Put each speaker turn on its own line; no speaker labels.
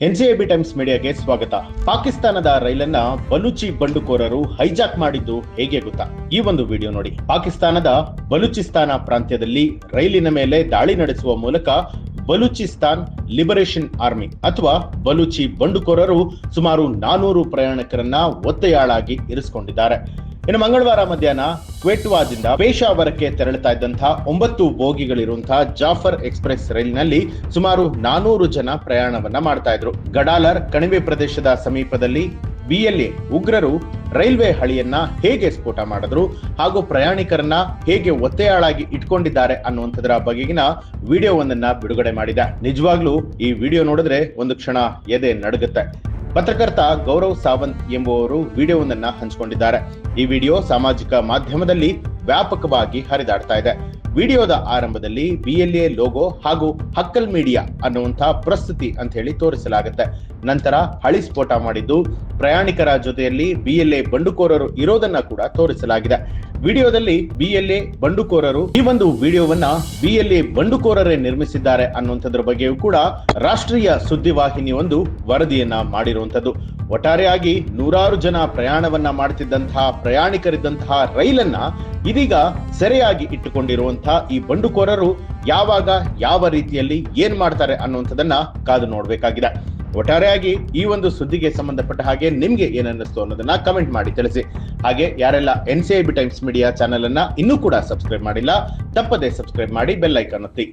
ಎನ್ಸಿಎಬಿ times ಮೀಡಿಯಾಗೆ ಸ್ವಾಗತ. ಪಾಕಿಸ್ತಾನದ ರೈಲನ್ನ Baluchi ಬಂಡುಕೋರರು hijack ಮಾಡಿದ್ದು ಹೇಗೆ ಗೊತ್ತಾ? ಈ ಒಂದು ವಿಡಿಯೋ ನೋಡಿ. ಪಾಕಿಸ್ತಾನದ ಬಲೂಚಿಸ್ತಾನ ಪ್ರಾಂತ್ಯದಲ್ಲಿ ರೈಲಿನ ಮೇಲೆ ದಾಳಿ ನಡೆಸುವ ಮೂಲಕ ಬಲೂಚಿಸ್ತಾನ್ ಲಿಬರೇಷನ್ ಆರ್ಮಿ ಅಥವಾ ಬಲೂಚಿ ಬಂಡುಕೋರರು ಸುಮಾರು ನಾನೂರು ಪ್ರಯಾಣಿಕರನ್ನ ಒತ್ತೆಯಾಳಾಗಿ ಇರಿಸಿಕೊಂಡಿದ್ದಾರೆ. ಇನ್ನು ಮಂಗಳವಾರ ಮಧ್ಯಾಹ್ನ ಕ್ವೆಟ್ವಾದಿಂದ ಪೇಶಾವರಕ್ಕೆ ತೆರಳುತ್ತಾ ಇದ್ದಂತಹ ಒಂಬತ್ತು ಬೋಗಿಗಳಿರುವಂತಹ ಜಾಫರ್ ಎಕ್ಸ್ಪ್ರೆಸ್ ರೈಲಿನಲ್ಲಿ ಸುಮಾರು ನಾನೂರು ಜನ ಪ್ರಯಾಣವನ್ನ ಮಾಡ್ತಾ ಇದ್ರು. ಗಡಾಲರ್ ಕಣಿವೆ ಪ್ರದೇಶದ ಸಮೀಪದಲ್ಲಿ ಬಿಎಲ್ಎ ಉಗ್ರರು ರೈಲ್ವೆ ಹಳಿಯನ್ನ ಹೇಗೆ ಸ್ಫೋಟ ಮಾಡಿದ್ರು ಹಾಗೂ ಪ್ರಯಾಣಿಕರನ್ನ ಹೇಗೆ ಒತ್ತೆಯಾಳಾಗಿ ಇಟ್ಕೊಂಡಿದ್ದಾರೆ ಅನ್ನುವಂಥದ್ರ ಬಗೆಗಿನ ವಿಡಿಯೋವನ್ನ ಬಿಡುಗಡೆ ಮಾಡಿದೆ. ನಿಜವಾಗ್ಲೂ ಈ ವಿಡಿಯೋ ನೋಡಿದ್ರೆ ಒಂದು ಕ್ಷಣ ಎದೆ ನಡುಗುತ್ತೆ. ಪತ್ರಕರ್ತ ಗೌರವ್ ಸಾವಂತ್ ಎಂಬುವರು ವಿಡಿಯೋವೊಂದನ್ನ ಹಂಚಿಕೊಂಡಿದ್ದಾರೆ. ಈ ವಿಡಿಯೋ ಸಾಮಾಜಿಕ ಮಾಧ್ಯಮದಲ್ಲಿ ವ್ಯಾಪಕವಾಗಿ ಹರಿದಾಡ್ತಾ ಇದೆ. ವಿಡಿಯೋದ ಆರಂಭದಲ್ಲಿ ಬಿಎಲ್ಎ ಲೋಗೋ ಹಾಗೂ ಹಕ್ಕಲ್ ಮೀಡಿಯಾ ಅನ್ನುವಂತಹ ಪ್ರಸ್ತುತಿ ಅಂತ ಹೇಳಿ ತೋರಿಸಲಾಗುತ್ತೆ. ನಂತರ ಹಳಿ ಸ್ಫೋಟ ಮಾಡಿದ್ದು ಪ್ರಯಾಣಿಕರ ಜೊತೆಯಲ್ಲಿ ಬಿಎಲ್ಎ ಬಂಡುಕೋರರು ಇರೋದನ್ನ ಕೂಡ ತೋರಿಸಲಾಗಿದೆ. ವಿಡಿಯೋದಲ್ಲಿ ಬಿಎಲ್ಎ ಬಂಡುಕೋರರು ಈ ಒಂದು ವಿಡಿಯೋವನ್ನ ಬಿಎಲ್ಎ ಬಂಡುಕೋರರೇ ನಿರ್ಮಿಸಿದ್ದಾರೆ ಅನ್ನುವಂಥದ್ರ ಬಗ್ಗೆಯೂ ಕೂಡ ರಾಷ್ಟ್ರೀಯ ಸುದ್ದಿವಾಹಿನಿ ಒಂದು ವರದಿಯನ್ನ ಮಾಡಿರುವಂತದ್ದು ಒಟ್ಟಾರೆಯಾಗಿ ನೂರಾರು ಜನ ಪ್ರಯಾಣವನ್ನ ಮಾಡ್ತಿದ್ದಂತಹ, ಪ್ರಯಾಣಿಕರಿದ್ದಂತಹ ರೈಲನ್ನ ಇದೀಗ ಸೆರೆಯಾಗಿ ಇಟ್ಟುಕೊಂಡಿರುವಂತಹ ಈ ಬಂಡುಕೋರರು ಯಾವಾಗ, ಯಾವ ರೀತಿಯಲ್ಲಿ ಏನ್ ಮಾಡ್ತಾರೆ ಅನ್ನುವಂಥದ್ದನ್ನ ಕಾದು ನೋಡ್ಬೇಕಾಗಿದೆ. ಒಟ್ಟಾರೆಯಾಗಿ ಈ ಒಂದು ಸುದ್ದಿಗೆ ಸಂಬಂಧಪಟ್ಟ ಹಾಗೆ ನಿಮ್ಗೆ ಏನನ್ನಿಸ್ತು ಅನ್ನೋದನ್ನ ಕಮೆಂಟ್ ಮಾಡಿ ತಿಳಿಸಿ. ಹಾಗೆ ಯಾರೆಲ್ಲ N C I B Times Media channel ಅನ್ನ ಇನ್ನೂ ಕೂಡ ಸಬ್ಸ್ಕ್ರೈಬ್ ಮಾಡಿಲ್ಲ, ತಪ್ಪದೆ ಸಬ್ಸ್ಕ್ರೈಬ್ ಮಾಡಿ ಬೆಲ್ ಐಕಾನ್ ಒತ್ತಿ.